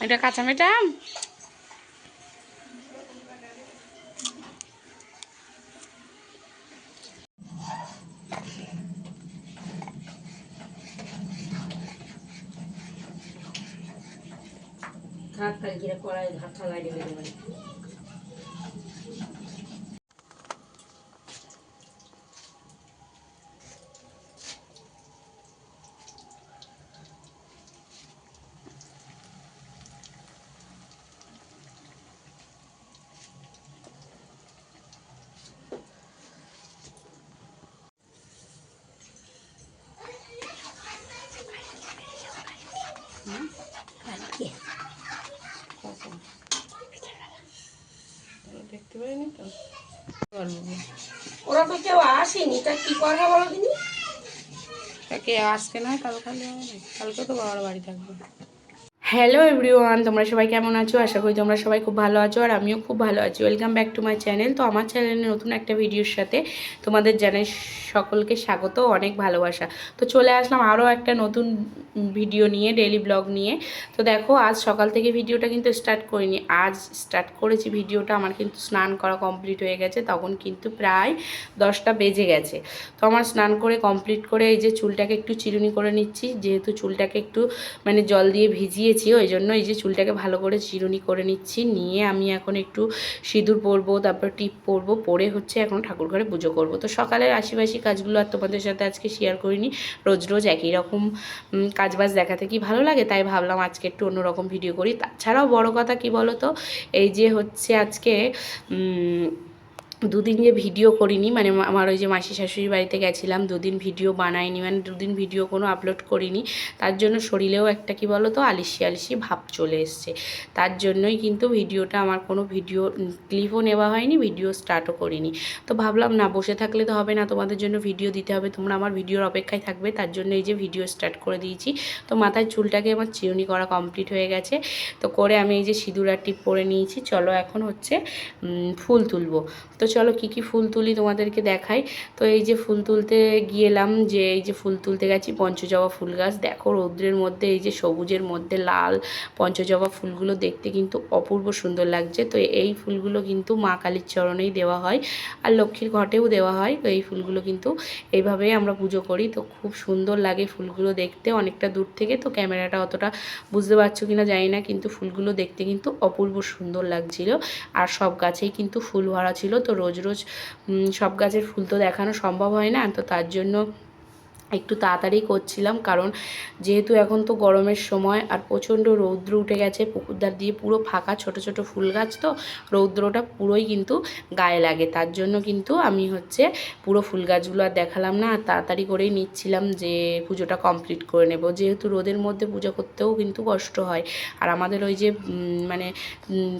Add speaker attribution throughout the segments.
Speaker 1: এটা কাঁচা মেটাম
Speaker 2: থাক কালকে কড়াই ভাত খাওয়াই ঢেলে
Speaker 1: দেখতে পাইনি তো।
Speaker 2: ওরা তো কেউ আসেনি তা কি করবে বলো তিনি
Speaker 1: কে আজকে না কালকে কালকে তো বাবার বাড়ি থাকবে। হ্যালো এভরিওয়ান তোমরা সবাই কেমন আছো? আশা করি তোমরা সবাই খুব ভালো আছো আর আমিও খুব ভালো আছি। Welcome back to my channel তো আমার চ্যানেলে নতুন একটা ভিডিওর সাথে তোমাদের জানাই সকলকে স্বাগত, অনেক ভালোবাসা। তো চলে আসলাম আরও একটা নতুন ভিডিও নিয়ে ডেলি ব্লগ নিয়ে। তো দেখো, আজ সকাল থেকে ভিডিওটা কিন্তু স্টার্ট করিনি। আজ স্টার্ট করেছি ভিডিওটা আমার কিন্তু স্নান করা কমপ্লিট হয়ে গেছে, তখন কিন্তু প্রায় দশটা বেজে গেছে। তো আমার স্নান করে কমপ্লিট করে এই যে চুলটাকে একটু চিরুনি করে নিচ্ছি, যেহেতু চুলটাকে একটু মানে জল দিয়ে ভিজিয়েছি ওই জন্য এই যে চুলটাকে ভালো করে চিরুনি করে নিচ্ছি। নিয়ে আমি এখন একটু সিঁদুর পরবো, তারপর টিপ পরবো, পরে হচ্ছে এখন ঠাকুর ঘরে পুজো করব। তো সকালের আশিবাসী কাজগুলো আর তোমাদের সাথে আজকে শেয়ার করিনি, রোজ রোজ একই রকম কাজবাজ দেখাতে কি ভালো লাগে? তাই ভাবলাম আজকে একটু অন্যরকম ভিডিও করি। তাছাড়াও বড় কথা কি বলো তো এই যে হচ্ছে আজকে দুদিন যে ভিডিও করিনি মানে আমার ওই যে মাসি শাশুড়ির বাড়িতে গেছিলাম, দুদিন ভিডিও বানাইনি মানে দুদিন ভিডিও কোনো আপলোড করিনি। তার জন্য শরীরেও একটা কি বলো তো আলিসি আলিসি ভাব চলে এসছে। তার জন্যই কিন্তু ভিডিওটা আমার কোনো ভিডিও ক্লিপও নেওয়া হয়নি, ভিডিও স্টার্টও করিনি। তো ভাবলাম, না, বসে থাকলে তো হবে না, তোমাদের জন্য ভিডিও দিতে হবে, তোমরা আমার ভিডিওর অপেক্ষায় থাকবে, তার জন্য এই যে ভিডিও স্টার্ট করে দিয়েছি। তো মাথায় চুলটাকে আমার চিরুনি করা কমপ্লিট হয়ে গেছে। তো করে আমি এই যে সিঁদুর আর টিপ পরে নিয়েছি, চলো এখন হচ্ছে ফুল তুলবো। তো চলো কি কি ফুল তুলি তোমাদেরকে দেখাই। তো এই যে ফুল তুলতে গিয়েলাম যে এই যে ফুল তুলতে গেছি পঞ্চজবা ফুল গাছ। দেখো রৌদ্রের মধ্যে, এই যে সবুজের মধ্যে লাল পঞ্চজবা ফুলগুলো দেখতে কিন্তু অপূর্ব সুন্দর লাগছে। তো এই ফুলগুলো কিন্তু মা কালীর চরণেই দেওয়া হয় আর লক্ষ্মীর ঘটেও দেওয়া হয়। তো এই ফুলগুলো কিন্তু এইভাবেই আমরা পুজো করি। তো খুব সুন্দর লাগে ফুলগুলো দেখতে অনেকটা দূর থেকে। তো ক্যামেরাটা অতটা বুঝতে পারছ কিনা জানি না, কিন্তু ফুলগুলো দেখতে কিন্তু অপূর্ব সুন্দর লাগছিল। আর সব গাছেই কিন্তু ফুল ভরা ছিল। তো রোজ রোজ সব গাছের ফুল তো দেখানো সম্ভব হয় না। তো তার জন্য একটু তাড়াতাড়ি করছিলাম, কারণ যেহেতু এখন তো গরমের সময় আর প্রচণ্ড রৌদ্র উঠে গেছে পুকুরদার দিয়ে পুরো ফাঁকা ছোট ছোট ফুল গাছ, তো রৌদ্রটা পুরোই কিন্তু গায়ে লাগে। তার জন্য কিন্তু আমি হচ্ছে পুরো ফুল গাছগুলো আর দেখালাম না, আর তাড়াতাড়ি করেই নিচ্ছিলাম যে পুজোটা কমপ্লিট করে নেব। যেহেতু রোদের মধ্যে পুজো করতেও কিন্তু কষ্ট হয়। আর আমাদের ওই যে মানে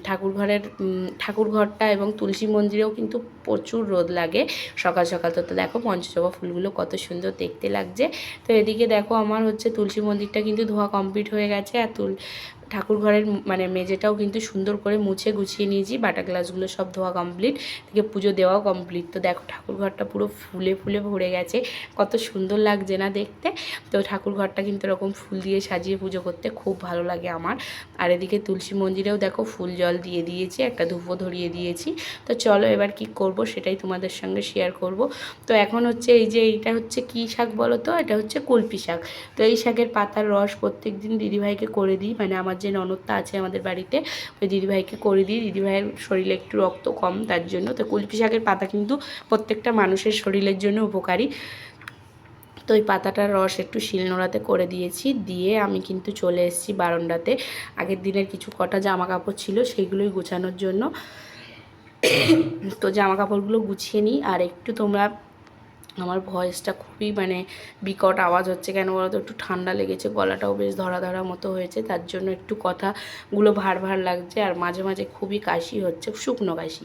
Speaker 1: ঠাকুর ঘরের ঠাকুর ঘরটা এবং তুলসী মন্দিরেও কিন্তু প্রচুর রোদ লাগে সকাল সকাল। তো তো দেখো পঞ্চজবা ফুলগুলো কত সুন্দর দেখতে লাগছে। তো এদিকে দেখো আমার হচ্ছে তুলসী মন্দিরটা কিন্তু ধোয়া কমপ্লিট হয়ে গেছে আর তুল ঠাকুর ঘরের মানে মেঝেটাও কিন্তু সুন্দর করে মুছে গুছিয়ে নিয়েছি, বাটা গ্লাসগুলো সব ধোয়া কমপ্লিট থেকে পুজো দেওয়াও কমপ্লিট তো দেখো ঠাকুর ঘরটা পুরো ফুলে ফুলে ভরে গেছে, কত সুন্দর লাগছে না দেখতে। তো ঠাকুর ঘরটা কিন্তু এরকম ফুল দিয়ে সাজিয়ে পুজো করতে খুব ভালো লাগে আমার। আর এদিকে তুলসী মন্দিরেও দেখো ফুল জল দিয়ে দিয়েছি, একটা ধূপও ধরিয়ে দিয়েছি। তো চলো এবার কি করব সেটাই তোমাদের সঙ্গে শেয়ার করব। তো এখন হচ্ছে এই যে এইটা হচ্ছে কি শাক বলো তো? এটা হচ্ছে কুলপি শাক। তো এই শাকের পাতার রস প্রত্যেক দিন দিদিভাইকে করে দিই মানে আমার যে ননদটা আছে আমাদের বাড়িতে, ওই দিদিভাইকে করে দিই। দিদিভাইয়ের শরীরে একটু রক্ত কম, তার জন্য। তো কুলপি শাকের পাতা কিন্তু প্রত্যেকটা মানুষের শরীরের জন্য উপকারী। তো ওই পাতাটার রস একটু শিলনোড়াতে করে দিয়েছি। দিয়ে আমি কিন্তু চলে এসেছি বারান্দাতে। আগের দিনের কিছু কটা জামা কাপড় ছিল সেইগুলোই গোছানোর জন্য। তো জামা কাপড়গুলো গুছিয়ে নিই। আর একটু তোমরা আমার ভয়েসটা খুবই মানে বিকট আওয়াজ হচ্ছে। কেন বলো তো একটু ঠান্ডা লেগেছে, গলাটাও বেশ ধরা ধরা মতো হয়েছে। তার জন্য একটু কথাগুলো ভার ভার লাগছে আর মাঝে মাঝে খুবই কাশি হচ্ছে, শুকনো কাশি।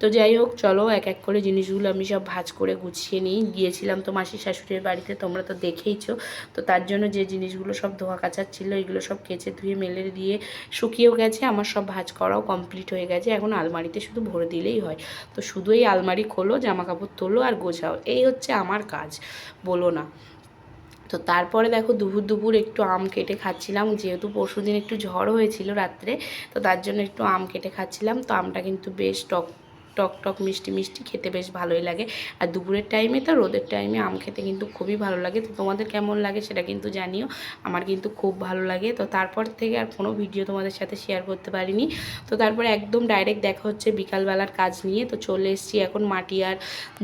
Speaker 1: তো যাই হোক, চলো এক এক করে জিনিসগুলো আমি সব ভাজ করে গুছিয়ে নিই। গিয়েছিলাম তো মাসি শাশুড়ির বাড়িতে, তোমরা তো দেখেইছো। তো তার জন্য যে জিনিসগুলো সব ধোয়া কাচার ছিল, এগুলো সব কেচে ধুয়ে, মেলে দিয়ে শুকিয়েও গেছে। আমার সব ভাজ করাও কমপ্লিট হয়ে গেছে। এখন আলমারিতে শুধু ভরে দিলেই হয়। তো শুধু এই আলমারি খোলো জামা কাপড় তোলো আর গোছাও। এই হচ্ছে আমার কাজ, বলো না। তো তারপরে দেখো দুপুর দুপুর একটু আম কেটে খাচ্ছিলাম, যেহেতু পরশু দিন একটু ঝড় হয়েছিল রাত্রে, তো তার জন্য একটু আম কেটে খাচ্ছিলাম। তো আমটা কিন্তু বেশ টক টক টক মিষ্টি মিষ্টি খেতে বেশ ভালোই লাগে। আর দুপুরের টাইমে তো রোদের টাইমে আম খেতে কিন্তু খুবই ভালো লাগে। তো তোমাদের কেমন লাগে সেটা কিন্তু জানিও। আমার কিন্তু খুব ভালো লাগে। তো তারপর থেকে আর কোনো ভিডিও তোমাদের সাথে শেয়ার করতে পারিনি। তো তারপরে একদম ডাইরেক্ট দেখা হচ্ছে বিকালবেলার কাজ নিয়ে। তো চলে এসেছি এখন মাটি আর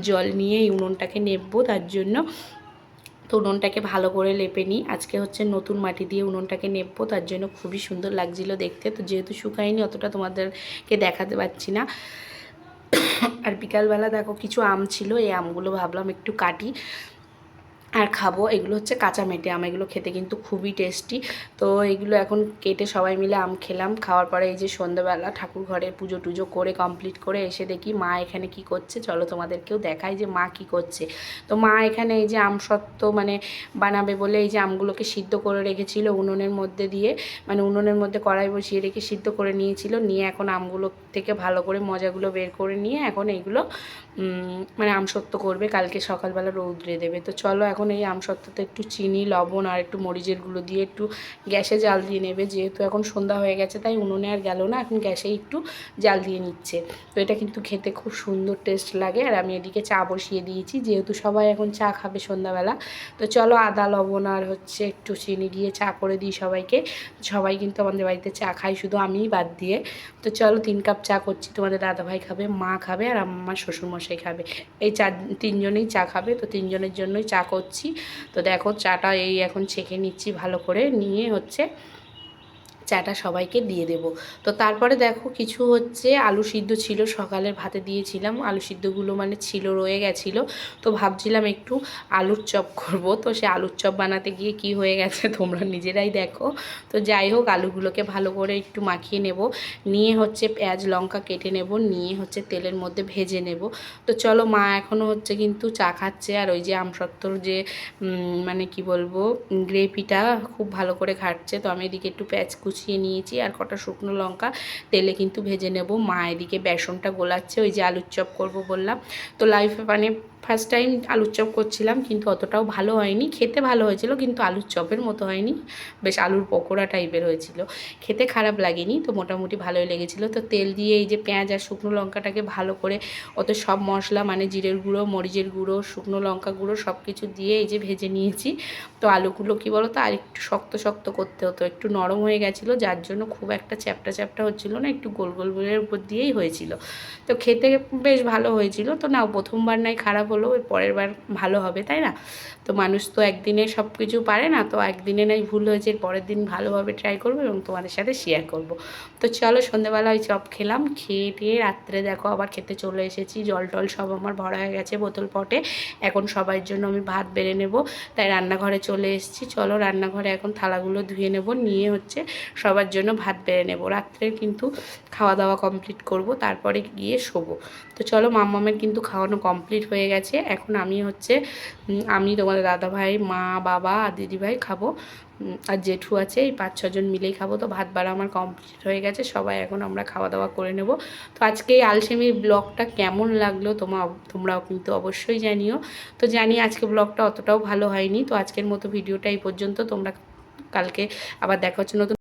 Speaker 1: জল নিয়ে এই উনুনটাকে তার জন্য তো উনুনটাকে ভালো করে লেপে নিই। আজকে হচ্ছে নতুন মাটি দিয়ে উনুনটাকে নেববো। তার জন্য খুবই সুন্দর লাগছিল দেখতে। তো যেহেতু শুকায়নি, অতটা তোমাদেরকে দেখাতে পারছি না। আর বিকালবেলা দেখো কিছু আম ছিল এই আমগুলো ভাবলাম একটু কাটি। আর খাব, এগুলো হচ্ছে কাঁচা মেটে আম, এগুলো খেতে কিন্তু খুবই টেস্টি তো এগুলো এখন কেটে সবাই মিলে আম খেলাম, খাওয়ার পরে এই যে সন্ধ্যাবেলা ঠাকুর ঘরে পুজো টুজো করে কমপ্লিট করে এসে দেখি মা এখানে কি করছে। চলো তোমাদেরকেও দেখাই যে মা কি করছে। তো মা এখানে এই যে আম সত্ত্ব মানে বানাবে বলে এই যে আমগুলোকে সিদ্ধ করে রেখেছিল উনুনের মধ্যে দিয়ে মানে উনুনের মধ্যে কড়াই বসিয়ে রেখে সিদ্ধ করে নিয়েছিল। নিয়ে এখন আমগুলো থেকে ভালো করে মজাগুলো বের করে নিয়ে এখন এইগুলো মানে আমসত্ত্ব করবে, কালকে সকালবেলা রৌদ্রে দেবে। তো চলো এখন এই আমসত্ত্বতে একটু চিনি, লবণ আর একটু মরিচের গুঁড়ো দিয়ে একটু গ্যাসে জাল দিয়ে নেবে। যেহেতু এখন সন্ধ্যা হয়ে গেছে, তাই উনুনে আর গেল না, এখন গ্যাসে একটু জাল দিয়ে নিচ্ছে। তো এটা কিন্তু খেতে খুব সুন্দর টেস্ট লাগে। আর আমি এদিকে চা বসিয়ে দিয়েছি, যেহেতু সবাই এখন চা খাবে সন্ধ্যাবেলা। তো চলো আদা, লবণ আর হচ্ছে একটু চিনি দিয়ে চা করে দিই সবাইকে। সবাই কিন্তু আমাদের বাড়িতে চা খাই শুধু আমিই বাদ দিয়ে। তো চলো তিন কাপ চা করছি। তোমাদের দাদাভাই খাবে, মা খাবে আর আমার শ্বশুরমশাই খাবে। এই চা তিনজনেই চা খাবে, তো তিনজনের জন্যই চা করছি। তো দেখো চাটা এই এখন ছেঁকে নিচ্ছি ভালো করে। নিয়ে হচ্ছে চাটা সবাইকে দিয়ে দেব। তো তারপরে দেখো কিছু হচ্ছে আলু সিদ্ধ ছিল, সকালের ভাতে দিয়েছিলাম। আলু সিদ্ধগুলো মানে ছিল, রয়ে গেছিল। তো ভাবছিলাম একটু আলুর চপ করব। তো সে আলুর চপ বানাতে গিয়ে কি হয়ে গেছে তোমরা নিজেরাই দেখো। তো যাই হোক, আলুগুলোকে ভালো করে একটু মাখিয়ে নেব। নিয়ে হচ্ছে পেঁয়াজ, লঙ্কা কেটে নেব। নিয়ে হচ্ছে তেলের মধ্যে ভেজে নেব। তো চলো মা এখনও হচ্ছে কিন্তু চা খাচ্ছে। আর ওই যে আমসত্তর যে মানে কি বলব, গ্রেভিটা খুব ভালো করে ঘাটছে। তো আমি এদিকে একটু পেঁয়াজ কুচিয়ে নিয়েছি আর কটা শুকনো লঙ্কা তেলে কিন্তু ভেজে নেব। মা এদিকে বেসনটা গোলাচ্ছে, ওই যে আলুর চপ করব বললাম। তো লাইফে মানে ফার্স্ট টাইম আলুর চপ করছিলাম, কিন্তু অতটাও ভালো হয়নি। খেতে ভালো হয়েছিল, কিন্তু আলুর চপের মতো হয়নি। বেশ আলুর পকোড়া টাইপের হয়েছিল। খেতে খারাপ লাগেনি, তো মোটামুটি ভালোই লেগেছিলো। তো তেল দিয়ে এই যে পেঁয়াজ আর শুকনো লঙ্কাটাকে ভালো করে অত সব মশলা মানে জিরের গুঁড়ো, মরিচের গুঁড়ো, শুকনো লঙ্কা গুঁড়ো সব কিছু দিয়ে এই যে ভেজে নিয়েছি। তো আলুগুলো কী বলো তো আর একটু শক্ত শক্ত করতে হতো, একটু নরম হয়ে গেছিল, যার জন্য খুব একটা চ্যাপটা চ্যাপটা হচ্ছিল না, একটু গোল গোল গোলের উপর দিয়েই হয়েছিল। তো খেতে বেশ ভালো হয়েছিল। তো না প্রথমবার নাই, খারাপ হলো ওই পরের বার ভালো হবে, তাই না? তো মানুষ তো একদিনে সব কিছু পারে না, তো একদিনে নাই ভুল হয়েছে পরের দিন ভালোভাবে ট্রাই করব এবং তোমাদের সাথে শেয়ার করব। তো চলো সন্ধ্যেবেলা ওই চপ খেলাম, খেয়ে টেয়ে রাত্রে দেখো আবার খেতে চলে এসেছি, জল টল সব আমার ভরা হয়ে গেছে বোতল পটে, এখন সবার জন্য আমি ভাত বেড়ে নেব, তাই রান্নাঘরে চলে এসেছি, চলো রান্নাঘরে এখন থালাগুলো ধুয়ে নেব, নিয়ে হচ্ছে সবার জন্য ভাত বেড়ে নেব, রাত্রে কিন্তু খাওয়া দাওয়া কমপ্লিট করব, তারপরে গিয়ে শোবো। তো চলো মাম্মামের কিন্তু খাওয়ানো কমপ্লিট হয়ে গেছে। এখন আমি হচ্ছে আমি তোমাদের দাদা ভাই মা, বাবা আর দিদিভাই খাব। আর জেঠু আছে, এই পাঁচ ছজন মিলেই খাব। তো ভাত বাড়া আমার কমপ্লিট হয়ে গেছে, সবাই এখন আমরা খাওয়া দাওয়া করে নেব। তো আজকে এই আলসেমির ব্লগটা কেমন লাগল তোমা, তোমরাও কিন্তু অবশ্যই জানিও। তো জানি আজকে ব্লগটা অতটাও ভালো হয়নি, তো আজকের মতো ভিডিওটা এই পর্যন্ত। তোমরা কালকে আবার দেখা হচ্ছে নতুন